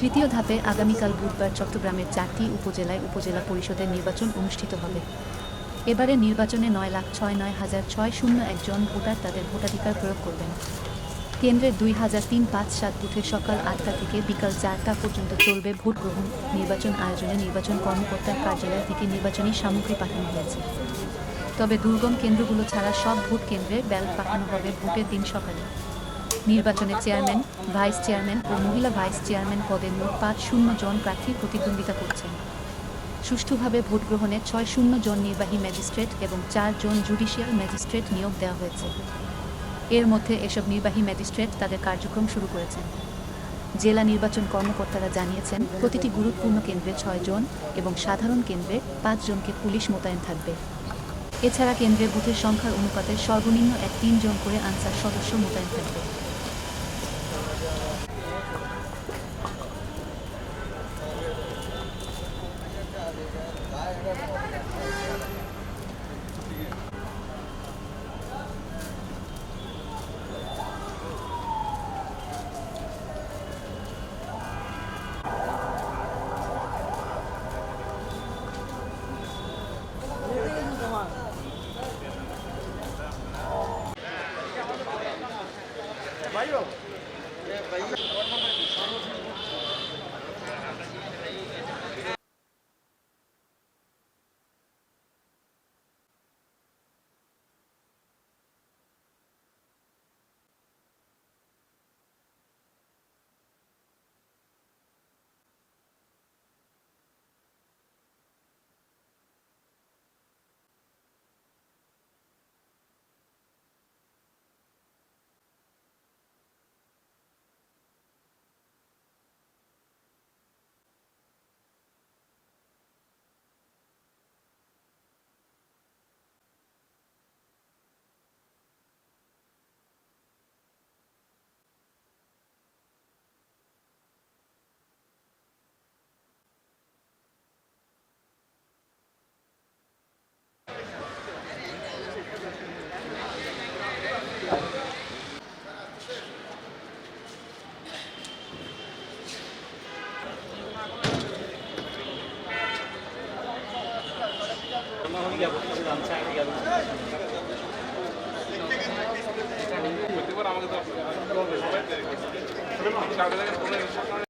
তৃতীয় ধাপে আগামীকাল বুধবার চট্টগ্রামের চারটি উপজেলায় উপজেলা পরিষদের নির্বাচন অনুষ্ঠিত হবে। এবারে নির্বাচনে নয় লাখ ছয় নয় হাজার ছয় শূন্য একজন ভোটার তাদের ভোটাধিকার প্রয়োগ করবেন। কেন্দ্রের দুই হাজার তিন পাঁচ সাত বুথে সকাল আটটা থেকে বিকাল চারটা পর্যন্ত চলবে ভোট গ্রহণ। নির্বাচন আয়োজনে নির্বাচন কর্মকর্তার কার্যালয় থেকে নির্বাচনী সামগ্রী পাঠানো হয়েছে। তবে দুর্গম কেন্দ্রগুলো ছাড়া সব ভোট কেন্দ্রে ব্যালট পাঠানো হবে ভোটের দিন সকালে। নির্বাচনে চেয়ারম্যান, ভাইস চেয়ারম্যান ও মহিলা ভাইস চেয়ারম্যান পদে মোট পাঁচ শূন্য জন প্রার্থী প্রতিদ্বন্দ্বিতা করছেন। সুষ্ঠুভাবে ভোট গ্রহণে ছয় শূন্য জন নির্বাহী ম্যাজিস্ট্রেট এবং চার জন জুডিশিয়াল ম্যাজিস্ট্রেট নিয়োগ দেওয়া হয়েছে। এর মধ্যে এসব নির্বাহী ম্যাজিস্ট্রেট তাদের কার্যক্রম শুরু করেছেন। জেলা নির্বাচন কর্মকর্তারা জানিয়েছেন, প্রতিটি গুরুত্বপূর্ণ কেন্দ্রে ছয় জন এবং সাধারণ কেন্দ্রে পাঁচ জনকে পুলিশ মোতায়েন থাকবে। এছাড়া কেন্দ্রে বুথের সংখ্যার অনুপাতে সর্বনিম্ন এক তিনজন করে আনসার সদস্য মোতায়েন থাকবে। भाई हो আমাকে